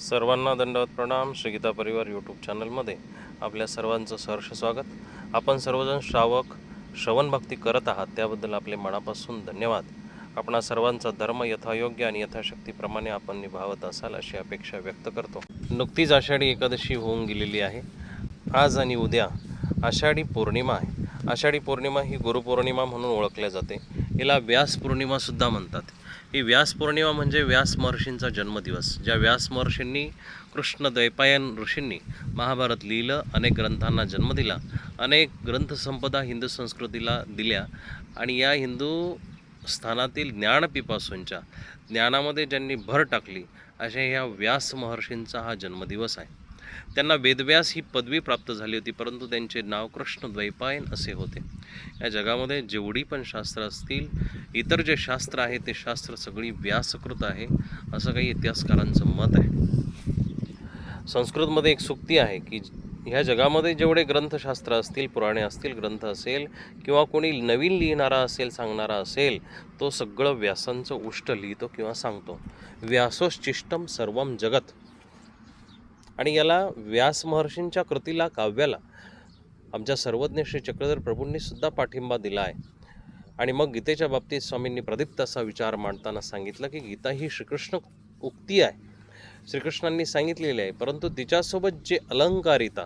सर्वांना दंडवत प्रणाम. श्री गीता परिवार यूट्यूब चॅनलमध्ये आपल्या सर्वांचं सहर्ष स्वागत. आपण सर्वजण श्रावक श्रवण भक्ती करत आहात त्याबद्दल आपले मनापासून धन्यवाद. आपणा सर्वांचा धर्म यथायोग्य आणि यथाशक्तीप्रमाणे आपण निभावत असाल अशी अपेक्षा व्यक्त करतो. नुकतीच आषाढी एकादशी होऊन गेलेली आहे. आज आणि उद्या आषाढी पौर्णिमा आहे. आषाढी पौर्णिमा ही गुरुपौर्णिमा म्हणून ओळखल्या जाते. हिला व्यास पौर्णिमासुद्धा म्हणतात. ही व्यास पौर्णिमा म्हणजे व्यास महर्षींचा जन्मदिवस ज्या व्यास महर्षींनी कृष्ण द्वैपायन ऋषींनी महाभारत लिहिलं अनेक ग्रंथांना जन्म दिला अनेक ग्रंथसंपदा हिंदू संस्कृतीला दिल्या आणि या हिंदू स्थानातील ज्ञानपिपासूंच्या ज्ञानामध्ये ज्यांनी भर टाकली अशा ह्या व्यास महर्षींचा हा जन्मदिवस आहे. त्यांना वेदव्यास ही पदवी प्राप्त झाली होती परंतु त्यांचे नाव कृष्ण द्वैपायन असे होते. या जगामध्ये जेवढी पण शास्त्र असतील इतर जे शास्त्र आहे ते शास्त्र सगळी व्यासकृत आहे असं काही इतिहासकारांचं मत आहे. संस्कृतमध्ये एक सुक्ती आहे की ह्या जगामध्ये जेवढे ग्रंथशास्त्र असतील पुराणे असतील ग्रंथ असेल किंवा कोणी नवीन लिहिणारा असेल सांगणारा असेल तो सगळं व्यासांचं उष्ट लिहितो किंवा सांगतो. व्यासोश्चिष्टम सर्वम जगत. आणि याला व्यास महर्षींच्या कृतीला काव्याला आमच्या सर्वज्ञ श्री चक्रधर प्रभूंनी सुद्धा पाठिंबा दिला आहे. आणि मग गीतेच्या बाबतीत स्वामींनी प्रदीप्त असा विचार मांडताना सांगितलं की गीता ही श्रीकृष्ण उक्ती आहे. श्रीकृष्णांनी सांगितलेली आहे परंतु तिच्यासोबत जे अलंकारिता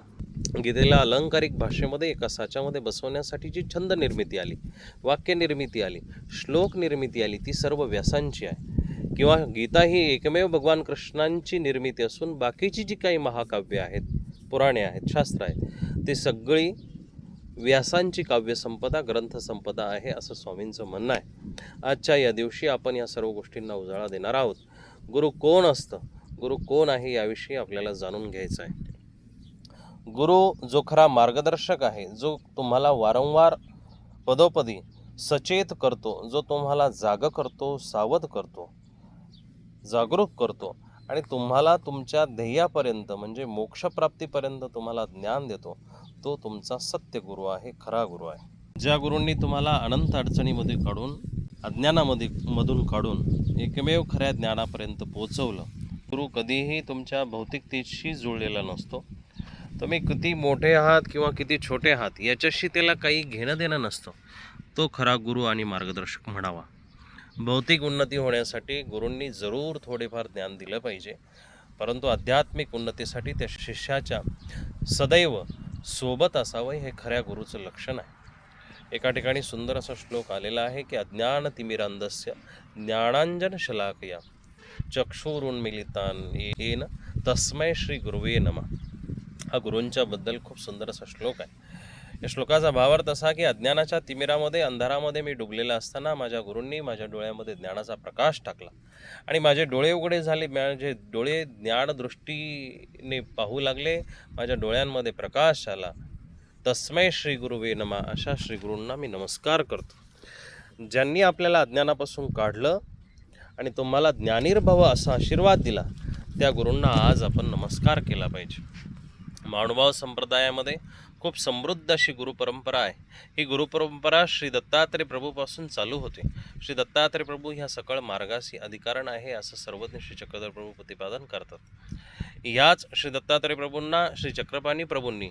गीतेला अलंकारिक भाषेमध्ये एका साच्यामध्ये बसवण्यासाठी जी छंद निर्मिती आली वाक्य निर्मिती आली श्लोक निर्मिती आली ती सर्व व्यासांची आहे. किंवा गीता ही एकमेव भगवान कृष्णांची निर्मिती असून बाकीची जी काही महाकाव्य आहेत पुराणे आहेत शास्त्र आहेत ती सगळी व्यासांची काव्यसंपदा ग्रंथसंपदा आहे असं स्वामींचं म्हणणं आहे. आजच्या या दिवशी आपण या सर्व गोष्टींना उजाळा देणार आहोत. गुरु कोण असतं? गुरु कोण आहे याविषयी आपल्याला जाणून घ्यायचं आहे. गुरु जो खरा मार्गदर्शक आहे जो तुम्हाला वारंवार पदोपदी सचेत करतो जो तुम्हाला जाग करतो सावध करतो. जागरूक करतो आणि तुम्हाला तुमच्या ध्येयापर्यंत म्हणजे मोक्षप्राप्तीपर्यंत तुम्हाला ज्ञान देतो तो तुमचा सत्य गुरु आहे खरा गुरु आहे. ज्या गुरूंनी तुम्हाला अनंत अडचणीमध्ये काढून अज्ञानामध्ये मधून काढून एकमेव खऱ्या ज्ञानापर्यंत पोचवलं गुरु कधीही तुमच्या भौतिकतेशी जुळलेला नसतो. तुम्ही किती मोठे आहात किंवा किती छोटे आहात याच्याशी त्याला काही घेणं देणं नसतं. तो खरा गुरु आणि मार्गदर्शक म्हणावा. भौतिक उन्नती होण्यासाठी गुरूंनी जरूर थोडेफार ज्ञान दिलं पाहिजे. परंतु आध्यात्मिक उन्नतीसाठी त्या शिष्याच्या सदैव सोबत असावं हे खऱ्या गुरुचं लक्षण आहे. एका ठिकाणी सुंदर असा श्लोक आलेला आहे की अज्ञान तिमिरांदस्य ज्ञानांजन शलाकया चक्षुरुन्मिलितान येन तस्मै श्री गुरुवे नमा. हा गुरूंच्याबद्दल खूप सुंदर असा श्लोक आहे. या श्लोकाचा भावार्थ असा की अज्ञानाच्या तिमिरामध्ये अंधारामध्ये मी डुबलेला असताना माझ्या गुरूंनी माझ्या डोळ्यामध्ये ज्ञानाचा प्रकाश टाकला. आणि माझे डोळे उघडे झाले माझे डोळे ज्ञानदृष्टीने पाहू लागले माझ्या डोळ्यांमध्ये प्रकाश आला. तस्मै श्री गुरुवे नमा अशा श्री गुरूंना मी नमस्कार करतो. ज्यांनी आपल्याला अज्ञानापासून काढलं आणि तुम्हाला ज्ञानिर्भव असा आशीर्वाद दिला त्या गुरूंना आज आपण नमस्कार केला पाहिजे. माणुभाव संप्रदायामध्ये खूप समृद्ध अशी गुरुपरंपरा आहे. ही गुरुपरंपरा श्री दत्तात्रय प्रभूपासून चालू होते. श्री दत्तात्रय प्रभू ह्या सकळ मार्गाशी अधिकारण आहे असं सर्वज्ञ श्री चक्रधर प्रभू प्रतिपादन करतात. याच श्री दत्तात्रय प्रभूंना श्री चक्रपाणी प्रभूंनी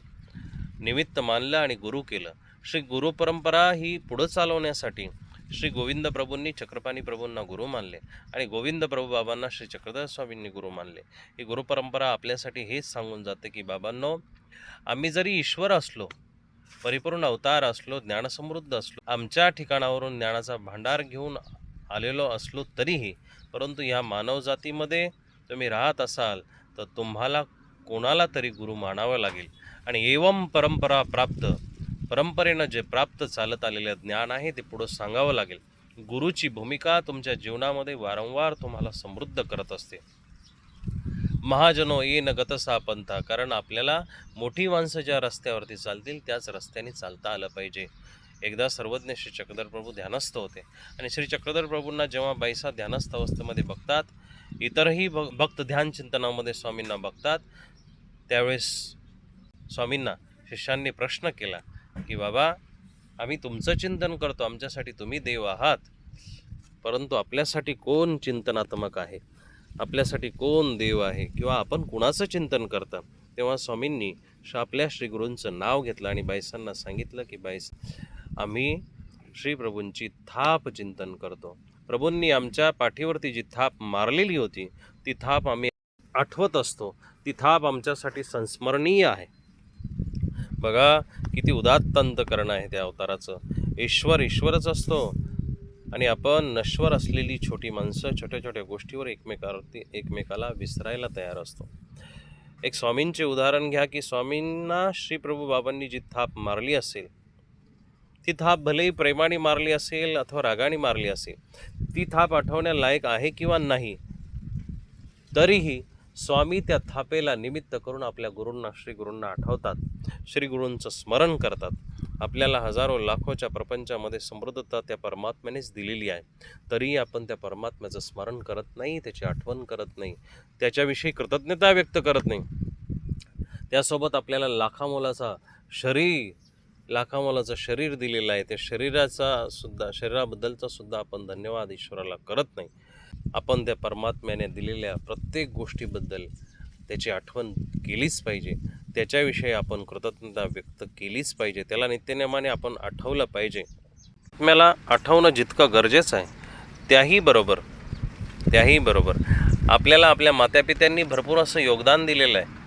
निमित्त मानलं आणि गुरु केलं. श्री गुरुपरंपरा ही पुढं चालवण्यासाठी श्री गोविंद प्रभूंनी चक्रपाणी प्रभूंना गुरु मानले आणि गोविंद प्रभू बाबांना श्री चक्रधर स्वामींनी गुरु मानले. ही गुरुपरंपरा आपल्यासाठी हेच सांगून जाते की बाबांनो आम्ही जरी ईश्वर असलो परिपूर्ण अवतार असलो ज्ञानसमृद्ध असलो आमच्या ठिकाणावरून ज्ञानाचा भांडार घेऊन आलेलो असलो तरीही परंतु ह्या मानवजातीमध्ये तुम्ही राहत असाल तर तुम्हाला कोणाला तरी गुरु मानावं लागेल. आणि एवम परंपरा प्राप्त परंपरेनं जे प्राप्त चालत आलेलं ज्ञान आहे ते पुढं सांगावं लागेल. गुरुची भूमिका तुमच्या जीवनामध्ये वारंवार तुम्हाला समृद्ध करत असते. महाजनो ये न गतसा पंथा कारण आपल्याला मोठी माणसं ज्या रस्त्यावरती चालतील त्याच रस्त्याने चालता आलं पाहिजे. एकदा सर्वज्ञ श्री चक्रधर प्रभू ध्यानस्थ होते. आणि श्री चक्रधर प्रभूंना जेव्हा बैसा ध्यानस्थ अवस्थेमध्ये बघतात इतरही भ भक्त ध्यान चिंतनामध्ये स्वामींना बघतात त्यावेळेस स्वामींना शिष्यांनी प्रश्न केला की बाबा आम्ही तुमचं चिंतन करतो आमच्यासाठी तुम्ही देव आहात. परंतु आपल्यासाठी कोण चिंतनात्मक आहे? आपल्यासाठी कोण देव आहे? किंवा आपण कुणाचं चिंतन करता? तेव्हा स्वामींनी श- आपल्या श्रीगुरूंचं नाव घेतलं आणि बाईसांना सांगितलं की बाईस आम्ही श्री प्रभूंची थाप चिंतन करतो. प्रभूंनी आमच्या पाठीवरती जी थाप मारलेली होती ती थाप आम्ही आठवत असतो. ती थाप आमच्यासाठी संस्मरणीय आहे. बघा किती उदात्त अंतकरण आहे त्या अवताराचं. ईश्वर ईश्वरच असतो. आणि आपण नश्वर असलेली छोटी माणसं छोट्या छोट्या गोष्टीवर एकमेकावरती एकमेकाला विसरायला तयार असतो. एक स्वामींचे उदाहरण घ्या की स्वामींना श्रीप्रभू बाबांनी जी थाप मारली असेल ती थाप भलेही प्रेमाने मारली असेल अथवा रागाने मारली असेल ती थाप आठवण्यालायक आहे किंवा नाही तरीही स्वामी त्या थापेला निमित्त करून आपल्या गुरूंना श्री गुरूंना आठवतात. श्री गुरूंचं स्मरण करतात. आपल्याला हजारो लाखोच्या प्रपंचामध्ये समृद्धता त्या परमात्म्यानेच दिलेली आहे. तरीही आपण त्या परमात्म्याचं स्मरण करत नाही त्याची आठवण करत नाही त्याच्याविषयी कृतज्ञता व्यक्त करत नाही. त्यासोबत आपल्याला लाखामोलाचा शरीर लाखामोलाचं शरीर दिलेलं आहे. त्या शरीराचा सुद्धा शरीराबद्दलचा सुद्धा आपण धन्यवाद ईश्वराला करत नाही. आपण त्या परमात्म्याने दिलेल्या प्रत्येक गोष्टीबद्दल त्याची आठवण केलीच पाहिजे. त्याच्याविषयी आपण कृतज्ञता व्यक्त केलीच पाहिजे. त्याला नित्यनेमाने आपण आठवलं पाहिजे. मला आठवणं जितकं गरजेचं आहे त्याही बरोबर त्याही बरोबर. आपल्याला आपल्या मातापित्यांनी भरपूर असं योगदान दिलेलं आहे.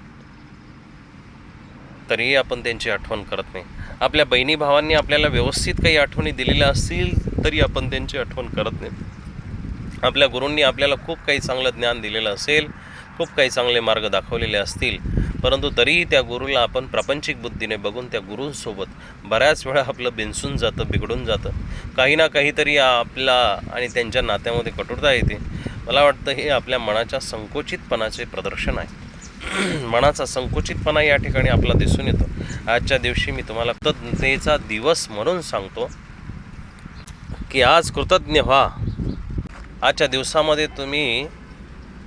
तरीही आपण त्यांची आठवण करत नाही. आपल्या बहिणी भावांनी आपल्याला व्यवस्थित काही आठवणी दिलेल्या असतील तरी आपण त्यांची आठवण करत नाही. आपल्या गुरूंनी आपल्याला खूप काही चांगलं ज्ञान दिलेलं असेल खूप काही चांगले मार्ग दाखवलेले असतील. परंतु तरीही त्या गुरुला आपण प्रापंचिक बुद्धीने बघून त्या गुरूंसोबत बऱ्याच वेळा आपलं बिनसून जातं बिघडून जातं. काही ना काहीतरी आपला आणि त्यांच्या नात्यामध्ये कठोरता येते. मला वाटतं हे आपल्या मनाच्या संकुचितपणाचे प्रदर्शन आहे. मनाचा संकुचितपणा या ठिकाणी आपला दिसून येतो. आजच्या दिवशी मी तुम्हाला कृतज्ञतेचा दिवस म्हणून सांगतो की आज कृतज्ञ व्हा. आजच्या दिवसामध्ये तुम्ही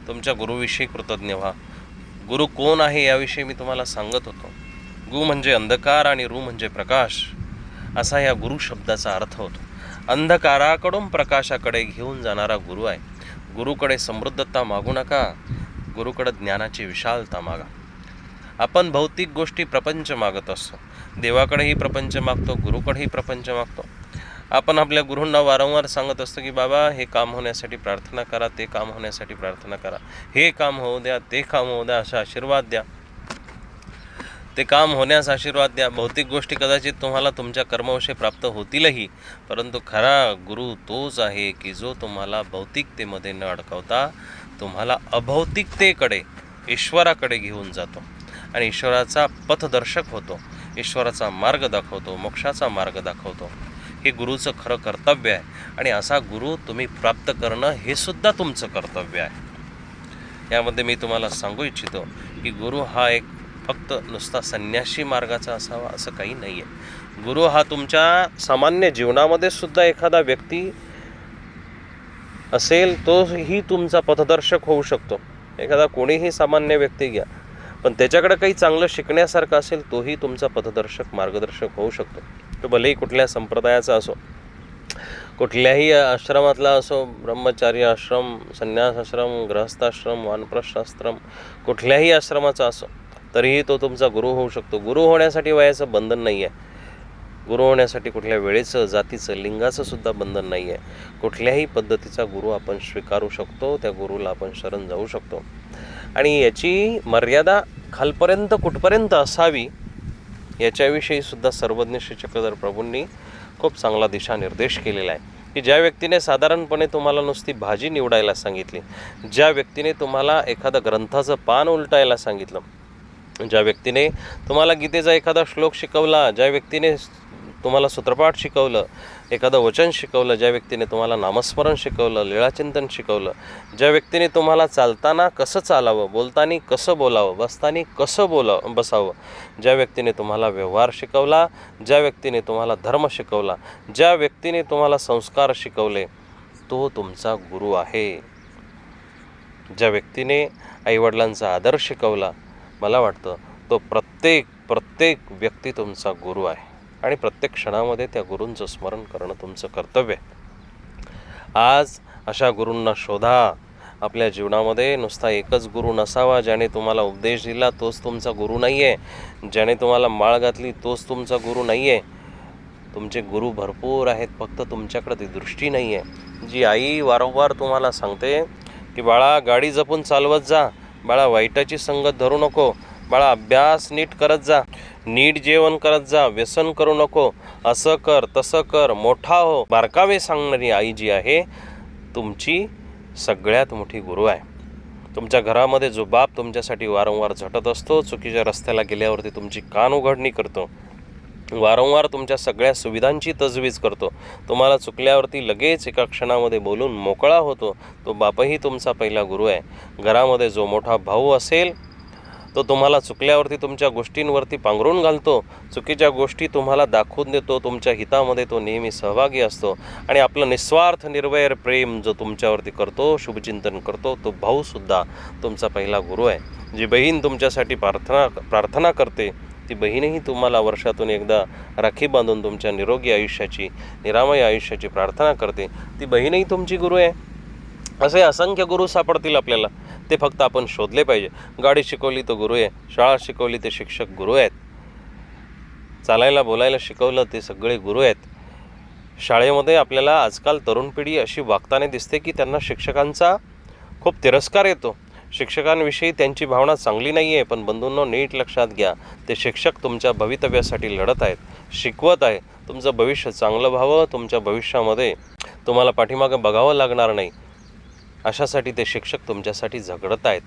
तुमच्या गुरुविषयी कृतज्ञ व्हा. गुरु कोण आहे याविषयी मी तुम्हाला सांगत होतो. गु म्हणजे अंधकार आणि रू म्हणजे प्रकाश. असा या गुरु शब्दाचा अर्थ होतो. अंधकाराकडून प्रकाशाकडे घेऊन जाणारा गुरु आहे. गुरुकडे समृद्धता मागू नका. गुरुकडे ज्ञानाची विशालता मागा. आपण भौतिक गोष्टी प्रपंच मागत असतो. देवाकडेही प्रपंच मागतो गुरुकडेही प्रपंच मागतो. आपण आपल्या गुरूंना वारंवार सांगत असतो की बाबा हे काम होण्यासाठी प्रार्थना करा ते काम होण्यासाठी प्रार्थना करा. हे काम होऊ द्या ते काम होऊ द्या असा आशीर्वाद द्या. ते काम होण्यास आशीर्वाद द्या. भौतिक गोष्टी कदाचित तुम्हाला तुमच्या कर्मवशे प्राप्त होतीलही. परंतु खरा गुरु तोच आहे की जो तुम्हाला भौतिकतेमध्ये न अडकवता तुम्हाला अभौतिकतेकडे ईश्वराकडे घेऊन जातो आणि ईश्वराचा पथदर्शक होतो. ईश्वराचा मार्ग दाखवतो मोक्षाचा मार्ग दाखवतो. हे गुरुचं खरं कर्तव्य आहे. आणि असा गुरु तुम्ही प्राप्त करणं हे सुद्धा तुमचं कर्तव्य आहे. यामध्ये मी तुम्हाला सांगू इच्छितो की गुरु हा एक फक्त नुसता संन्यासी मार्गाचा असावा असं काही नाही आहे गुरु हा तुमच्या सामान्य जीवनामध्ये सुद्धा एखादा व्यक्ती असेल तोही तुमचा पथदर्शक होऊ शकतो. एखादा कोणीही सामान्य व्यक्ती घ्या. पण त्याच्याकडे काही चांगलं शिकण्यासारखं असेल तोही तुमचा पथदर्शक मार्गदर्शक होऊ शकतो. तो भलेही कुठल्या संप्रदायाचा असो कुठल्याही आश्रमातला असो ब्रह्मचारी आश्रम संन्यास आश्रम गृहस्थाश्रम वानप्रस्थाश्रम कुठल्याही आश्रमाचा असो तरीही तो तुमचा गुरु होऊ शकतो. गुरु होण्यासाठी वयाचं बंधन नाही आहे गुरु होण्यासाठी कुठल्या वेळेचं जातीचं लिंगाचं सुद्धा बंधन नाही आहे कुठल्याही पद्धतीचा गुरु आपण स्वीकारू शकतो त्या गुरुला आपण शरण जाऊ शकतो. आणि याची मर्यादा खालपर्यंत कुठपर्यंत असावी याच्याविषयी सुद्धा सर्वज्ञ श्री चक्रधर प्रभूंनी खूप चांगला दिशानिर्देश केलेला आहे. की ज्या व्यक्तीने साधारणपणे तुम्हाला नुसती भाजी निवडायला सांगितली ज्या व्यक्तीने तुम्हाला एखादं ग्रंथाचं पान उलटायला सांगितलं ज्या व्यक्तीने तुम्हाला गीतेचा एखादा श्लोक शिकवला ज्या व्यक्तीने तुम्हाला सूत्रपाठ शिकवलं एखादं वचन शिकवलं ज्या व्यक्तीने तुम्हाला नामस्मरण शिकवलं लीळाचिंतन शिकवलं ज्या व्यक्तीने तुम्हाला चालताना कसं चालावं बोलताना कसं बोलावं बसताना कसं बोलावं बसावं ज्या व्यक्तीने तुम्हाला व्यवहार शिकवला ज्या व्यक्तीने तुम्हाला धर्म शिकवला ज्या व्यक्तीने तुम्हाला संस्कार शिकवले तो तुमचा गुरु आहे. ज्या व्यक्तीने आईवडिलांचा आदर शिकवला मला वाटतं तो प्रत्येक प्रत्येक व्यक्ती तुमचा गुरु आहे. आणि प्रत्येक क्षणामध्ये त्या गुरूंचं स्मरण करणं तुमचं कर्तव्य आहे. आज अशा गुरूंना शोधा. आपल्या जीवनामध्ये नुसता एकच गुरु नसावा ज्याने तुम्हाला उपदेश दिला तोच तुमचा गुरु नाही आहे ज्याने तुम्हाला माळ घातली तोच तुमचा गुरु नाही आहे तुमचे गुरु भरपूर आहेत फक्त तुमच्याकडे ती दृष्टी नाही आहे जी आई वारंवार तुम्हाला सांगते की बाळा गाडी जपून चालवत जा. बाळा वाईटाची संगत धरू नको. बाळा अभ्यास नीट करत जा. नीट जेवण करत जा. व्यसन करू नको. असं कर तसं कर. मोठा हो. बारकावे सांगणारी आई जी आहे तुमची सगळ्यात मोठी गुरु आहे. तुमच्या घरामध्ये जो बाप तुमच्यासाठी वारंवार झटत असतो चुकीच्या रस्त्याला गेल्यावरती तुमची कान उघडणी करतो. वारंवार तुमच्या सगळ्या सुविधांची तजवीज करतो. तुम्हाला चुकल्यावरती लगेच एका क्षणामध्ये बोलून मोकळा होतो. तो बापही तुमचा पहिला गुरु आहे. घरामध्ये जो मोठा भाऊ असेल तो तुम्हाला चुकल्यावरती तुमच्या गोष्टींवरती पांघरून घालतो. चुकीच्या गोष्टी तुम्हाला दाखवून देतो. तुमच्या हितामध्ये तो नेहमी सहभागी असतो. आणि आपलं निस्वार्थ निर्वैर प्रेम जो तुमच्यावरती करतो शुभचिंतन करतो तो भाऊसुद्धा तुमचा पहिला गुरु आहे. जी बहीण तुमच्यासाठी प्रार्थना प्रार्थना करते ती बहीणही तुम्हाला वर्षातून एकदा राखी बांधून तुमच्या निरोगी आयुष्याची निरामय आयुष्याची प्रार्थना करते. ती बहीणही तुमची गुरु आहे. असे असंख्य गुरु सापडतील आपल्याला. ते फक्त आपण शोधले पाहिजे. गाडी शिकवली तो गुरु आहे. शाळा शिकवली ते शिक्षक गुरु आहेत. चालायला बोलायला शिकवलं ते सगळे गुरु आहेत. शाळेमध्ये आपल्याला आजकाल तरुण पिढी अशी वागताना दिसते की त्यांना शिक्षकांचा खूप तिरस्कार येतो. शिक्षकांविषयी त्यांची भावना चांगली नाही आहे पण बंधूंनो नीट लक्षात घ्या. ते शिक्षक तुमच्या भवितव्यासाठी लढत आहेत शिकवत आहे तुमचं भविष्य चांगलं व्हावं तुमच्या भविष्यामध्ये तुम्हाला पाठीमागं बघावं लागणार नाही. अशासाठी ते शिक्षक तुमच्यासाठी झगडत आहेत.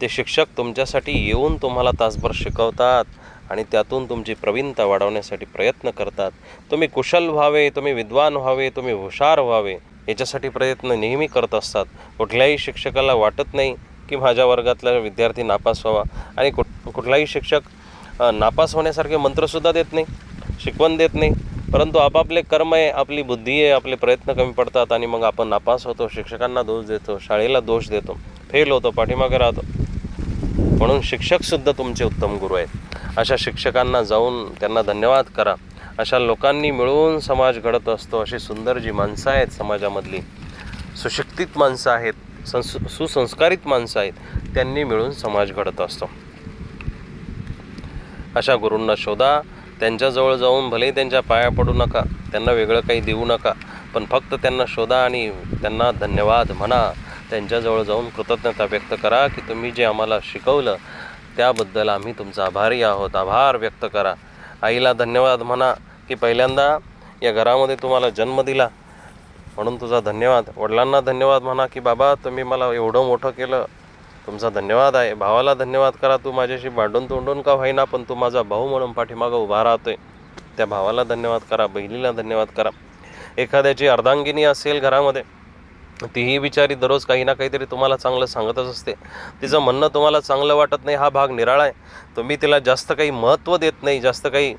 ते शिक्षक तुमच्यासाठी येऊन तुम्हाला तासभर शिकवतात आणि त्यातून तुमची प्रवीणता वाढवण्यासाठी प्रयत्न करतात. तुम्ही कुशल व्हावे तुम्ही विद्वान व्हावे तुम्ही हुशार व्हावे याच्यासाठी प्रयत्न नेहमी करत असतात. कुठल्याही शिक्षकाला वाटत नाही की माझ्या वर्गातला विद्यार्थी नापास व्हावा आणि कुठ कुठलाही शिक्षक नापास होण्यासारखे मंत्रसुद्धा देत नाही शिकवण देत नाही. परंतु आपापले कर्म आहे आपली बुद्धी आहे आपले प्रयत्न कमी पडतात आणि मग आपण नापास होतो शिक्षकांना दोष देतो शाळेला दोष देतो फेल होतो पाठीमागे राहतो. म्हणून शिक्षकसुद्धा तुमचे उत्तम गुरु आहेत. अशा शिक्षकांना जाऊन त्यांना धन्यवाद करा. अशा लोकांनी मिळून समाज घडत असतो अशी सुंदर जी माणसं आहेत समाजामधली सुशिक्षित माणसं आहेत संस सुसंस्कारित माणसं आहेत त्यांनी मिळून समाज घडत असतो. अशा गुरूंना शोधा त्यांच्याजवळ जाऊन भलेही त्यांच्या पाया पडू नका त्यांना वेगळं काही देऊ नका पण फक्त त्यांना शोधा आणि त्यांना धन्यवाद म्हणा. त्यांच्याजवळ जाऊन कृतज्ञता व्यक्त करा की तुम्ही जे आम्हाला शिकवलं त्याबद्दल आम्ही तुमचा आभारी आहोत. आभार व्यक्त करा. आईला धन्यवाद म्हणा की पहिल्यांदा या घरामध्ये तुम्हाला जन्म दिला. म्हणून तुझा धन्यवाद. वडिलांना धन्यवाद म्हणा की बाबा तुम्ही मला एवढं मोठं केलं. तुमचा धन्यवाद आहे. भावाला धन्यवाद करा. तू माझ्याशी भांडून तोंडून का होईना पण तू माझा भाऊ म्हणून पाठीमागं उभा राहतोय. त्या भावाला धन्यवाद करा बहिणीला धन्यवाद करा. एखाद्याची अर्धांगिनी असेल घरामध्ये तीही बिचारी दररोज काही ना काहीतरी तुम्हाला चांगलं सांगतच असते. तिचं म्हणणं तुम्हाला चांगलं वाटत नाही हा भाग निराळा आहे. तुम्ही तिला जास्त काही महत्त्व देत नाही जास्त काही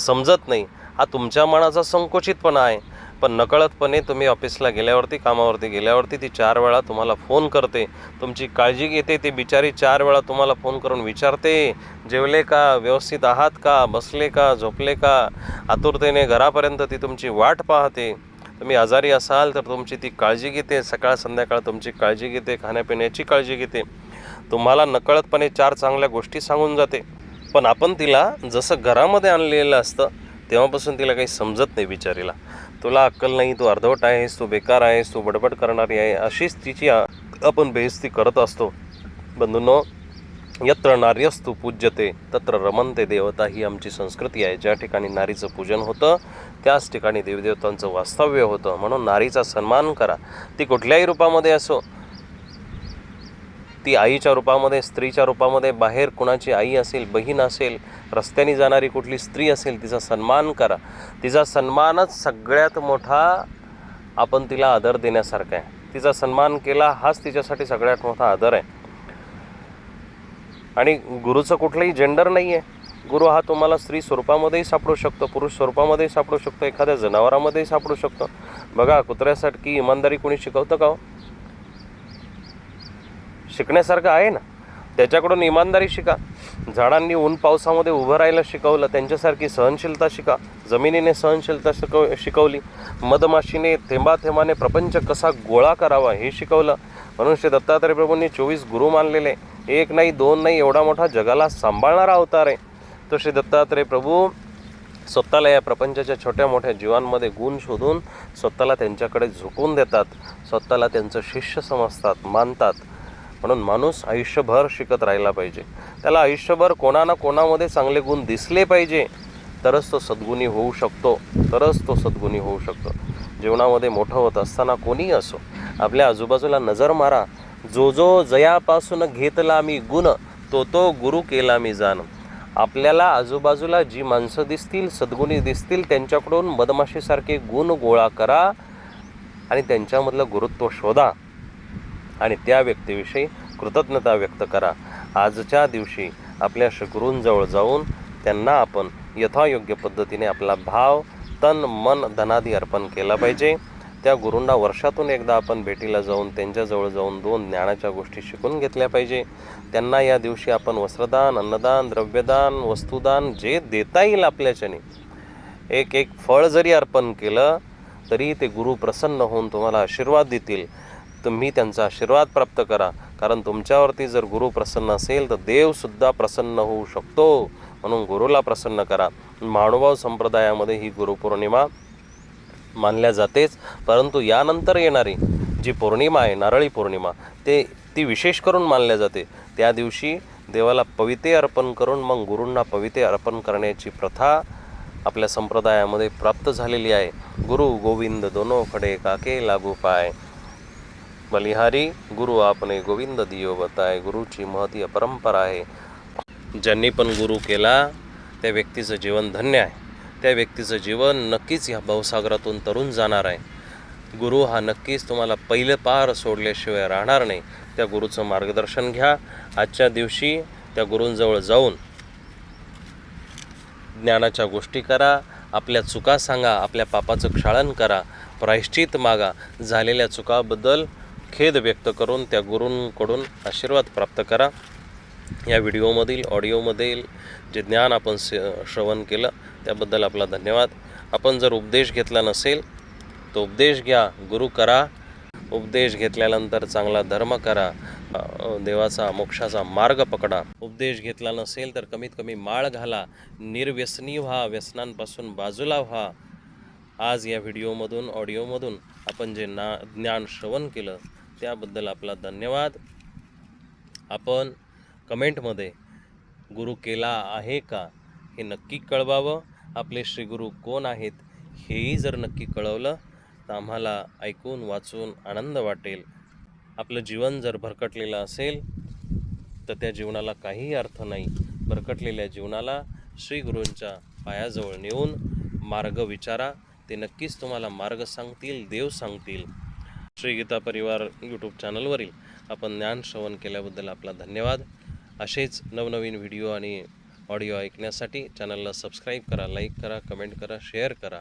समजत नाही. हा तुमच्या मनाचा संकुचितपणा आहे. पण नकळतपणे तुम्ही ऑफिसला गेल्यावरती कामावरती गेल्यावरती ती चार वेळा तुम्हाला फोन करते. तुमची काळजी घेते ती बिचारी चार वेळा तुम्हाला फोन करून विचारते जेवले का व्यवस्थित आहात का बसले का झोपले का? आतुरतेने घरापर्यंत ती तुमची वाट पाहते. तुम्ही आजारी असाल तर तुमची ती काळजी घेते सकाळ संध्याकाळ तुमची काळजी घेते खाण्यापिण्याची काळजी घेते. तुम्हाला नकळतपणे चार चांगल्या गोष्टी सांगून जाते. पण आपण तिला जसं घरामध्ये आणलेलं असतं तेव्हापासून तिला काही समजत नाही बिचारीला. तुला अक्कल नाही तू अर्धवट आहेस तू बेकार आहेस तू बडबड करणारी आहे अशीच तिची आपण बेहस्ती करत असतो. बंधूंनो यत्र नार्यस्तु पूज्यते तत्र रमनते देवता ही आमची संस्कृती आहे. ज्या ठिकाणी नारीचं पूजन होतं त्याच ठिकाणी देवदेवतांचं वास्तव्य होतं. म्हणून नारीचा सन्मान करा. ती कुठल्याही रूपामध्ये असो ती आईच्या रूपामध्ये स्त्रीच्या रूपामध्ये बाहेर कुणाची आई असेल बहीण असेल रस्त्याने जाणारी कुठली स्त्री असेल तिचा सन्मान करा. तिचा सन्मानच सगळ्यात मोठा आपण तिला आदर देण्यासारखा आहे. तिचा सन्मान केला हाच तिच्यासाठी सगळ्यात मोठा आदर आहे. आणि गुरुचं कुठलंही जेंडर नाही आहे गुरु हा तुम्हाला स्त्री स्वरूपामध्येही सापडू शकतो पुरुष स्वरूपामध्येही सापडू शकतो एखाद्या जनावरामध्येही सापडू शकतो. बघा कुत्र्यासाठी इमानदारी कोणी शिकवतं का हो? शिकण्यासारखं आहे ना? त्याच्याकडून इमानदारी शिका. झाडांनी ऊन पावसामध्ये उभं राहायला शिकवलं त्यांच्यासारखी सहनशीलता शिका. जमिनीने सहनशीलता शिकव शिकवली. मधमाशीने थेंबाथेंबाने प्रपंच कसा गोळा करावा हे शिकवलं. म्हणून श्री दत्तात्रय प्रभूंनी चोवीस गुरु मानलेले. एक नाही दोन नाही एवढा मोठा जगाला सांभाळणारा अवतार आहे. तो श्री दत्तात्रय प्रभू स्वतःला या प्रपंचाच्या छोट्या मोठ्या जीवांमध्ये गुण शोधून स्वतःला त्यांच्याकडे झुकून देतात. स्वतःला त्यांचं शिष्य समजतात मानतात. म्हणून माणूस आयुष्यभर शिकत राहिला पाहिजे. त्याला आयुष्यभर कोणा ना कोणामध्ये चांगले गुण दिसले पाहिजे. तरच तो सद्गुणी होऊ शकतो. तरच तो सद्गुणी होऊ शकतो. जीवनामध्ये मोठं होत असताना कोणीही असो आपल्या आजूबाजूला नजर मारा. जो जो जयापासून घेतला मी गुण तो तो गुरु केला मी जाण. आपल्याला आजूबाजूला जी माणसं दिसतील सद्गुणी दिसतील त्यांच्याकडून मधमाशीसारखे गुण गोळा करा आणि त्यांच्यामधलं गुरुत्व शोधा. आणि त्या व्यक्तीविषयी कृतज्ञता व्यक्त करा. आजच्या दिवशी आपल्या गुरूंजवळ जाऊन त्यांना आपण यथायोग्य पद्धतीने आपला भाव तन मन धनादी अर्पण केला पाहिजे. त्या गुरूंना वर्षातून एकदा आपण भेटीला जाऊन त्यांच्याजवळ जाऊन दोन ज्ञानाच्या गोष्टी शिकून घेतल्या पाहिजे. त्यांना या दिवशी आपण वस्त्रदान अन्नदान द्रव्यदान वस्तुदान जे देता येईल आपल्याच्याने एक एक फळ जरी अर्पण केलं तरी ते गुरु प्रसन्न होऊन तुम्हाला आशीर्वाद देतील. तुम्ही त्यांचा आशीर्वाद प्राप्त करा. कारण तुमच्यावरती जर गुरु प्रसन्न असेल तर देवसुद्धा प्रसन्न होऊ शकतो. म्हणून गुरुला प्रसन्न करा. महानुभाव संप्रदायामध्ये ही गुरुपौर्णिमा मानल्या जातेच. परंतु यानंतर येणारी जी पौर्णिमा आहे नारळी पौर्णिमा ते ती विशेष करून मानल्या जाते. त्या दिवशी देवाला पविते अर्पण करून मग गुरूंना पविते अर्पण करण्याची प्रथा आपल्या संप्रदायामध्ये प्राप्त झालेली आहे. गुरु गोविंद दोनो खडे काके लागू पाय. बलिहारी गुरु आपने गोविंद दियो बताय गुरुची महती परंपरा आहे. ज्यांनी पण गुरु केला त्या व्यक्तीचं जीवन धन्य आहे. त्या व्यक्तीचं जीवन नक्कीच ह्या भावसागरातून तरून जाणार आहे. गुरु हा नक्कीच तुम्हाला पहिलं पार सोडल्याशिवाय राहणार नाही. त्या गुरुचं मार्गदर्शन घ्या. आजच्या दिवशी त्या गुरूंजवळ जाऊन ज्ञानाच्या गोष्टी करा आपल्या चुका सांगा आपल्या पापाचं क्षाळन करा प्रायश्चित मागा. झालेल्या चुकाबद्दल खेद व्यक्त करून त्या गुरूंकडून आशीर्वाद प्राप्त करा. या व्हिडिओमधील ऑडिओमधील जे ज्ञान आपण स श्रवण केलं त्याबद्दल आपला धन्यवाद. आपण जर उपदेश घेतला नसेल तो उपदेश घ्या गुरु करा. उपदेश घेतल्यानंतर चांगला धर्म करा. देवाचा मोक्षाचा मार्ग पकडा. उपदेश घेतला नसेल तर कमीत कमी माळ घाला. निर्व्यसनी व्हा व्यसनांपासून बाजूला व्हा. आज या व्हिडिओमधून ऑडिओमधून आपण जे ना ज्ञान श्रवण केलं त्याबद्दल आपला धन्यवाद. आपण कमेंटमध्ये गुरु केला आहे का हे नक्की कळवावं. आपले श्रीगुरु कोण आहेत हेही जर नक्की कळवलं तर आम्हाला ऐकून वाचून आनंद वाटेल. आपलं जीवन जर भरकटलेलं असेल तर त्या जीवनाला काहीही अर्थ नाही. भरकटलेल्या जीवनाला श्रीगुरूंच्या पायाजवळ नेऊन मार्ग विचारा. ते नक्कीच तुम्हाला मार्ग सांगतील देव सांगतील. श्री गीता परिवार यूट्यूब चॅनलवरील आपण ज्ञान श्रवण केल्याबद्दल आपला धन्यवाद. असेच नवनवीन व्हिडिओ आणि ऑडिओ ऐकण्यासाठी चॅनलला सबस्क्राईब करा लाईक करा कमेंट करा शेअर करा.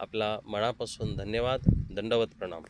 आपला मनापासून धन्यवाद. दंडवत प्रणाम.